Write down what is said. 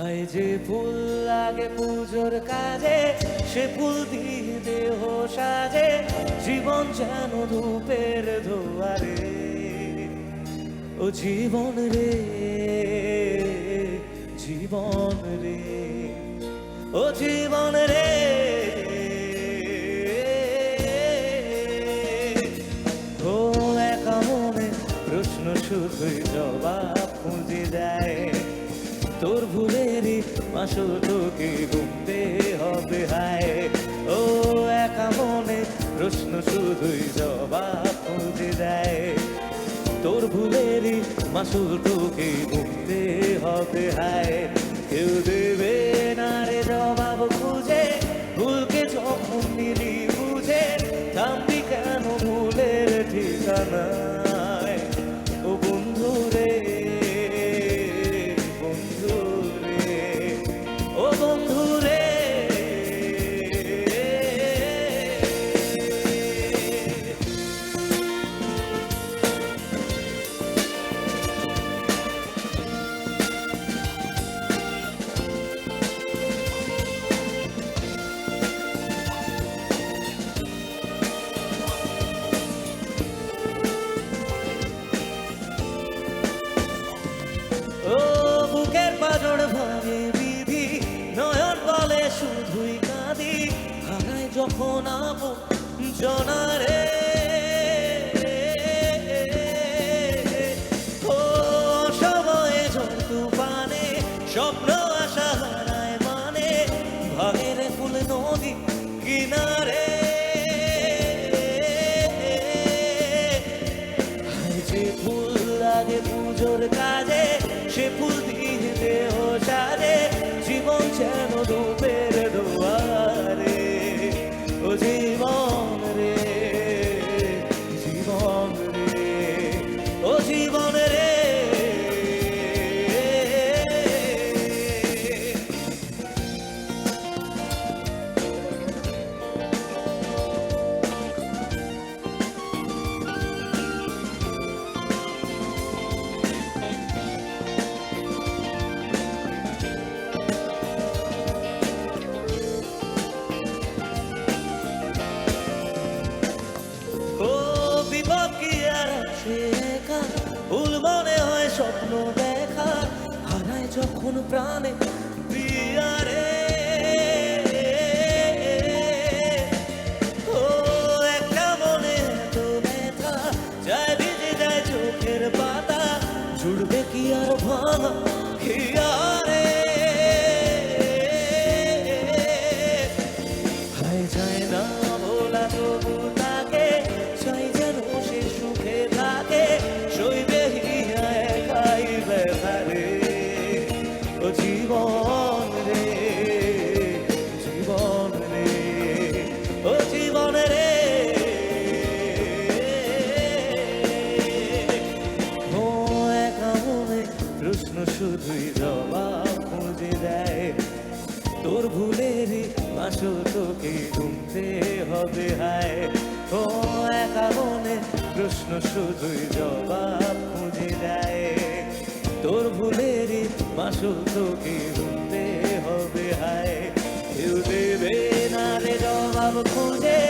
হয় যে ফুল লাগে পুজোর কাজে, সে ফুল দিয়ে দেহ সাজে, জীবন যেন ধূপের ধোয়ারে ও জীবন রে জীবন রে, ও জীবন রে। ও একা মনে প্রশ্ন শুধুই জবাব খুঁজে দেয়। তোর ভুলেরই আসল তোকে ঘুমতে হবে, হায়। ও একা মনে প্রশ্ন শুধুই জবাব খুঁজে দেয়। তোর ভুলেরই মাসুল তোকে ঘুমতে হবে, হায়। কেউ দেবে না রে জবাব খুঁজে, ভুলকে পাজর ভাঙে বিধি, নয়ন বলে শুধুই কাঁদি হারায় যখন আপন জনারে। স্বপ্ন আশা হারায় মানে ভাঙের ফুল নদী কিনারে। যে ফুল লাগে পুজোর কাজে ও আছে একা ভুল মনে হয় স্বপ্ন দেখা। হারায় যখন প্রাণে প্রিয়ারে। শুধুই জবাব খুঁজে দেয়। তোর ভুলেরই আসল তোকে ঘুমতে হবে হায়। ও একা মনে প্রশ্ন শুধুই জবাব খুঁজে দেয়। তোর ভুলেরই মাসুল তোকে ঘুমতে হবে হায়। কেউ দেবে না রে জবাব খুঁজে।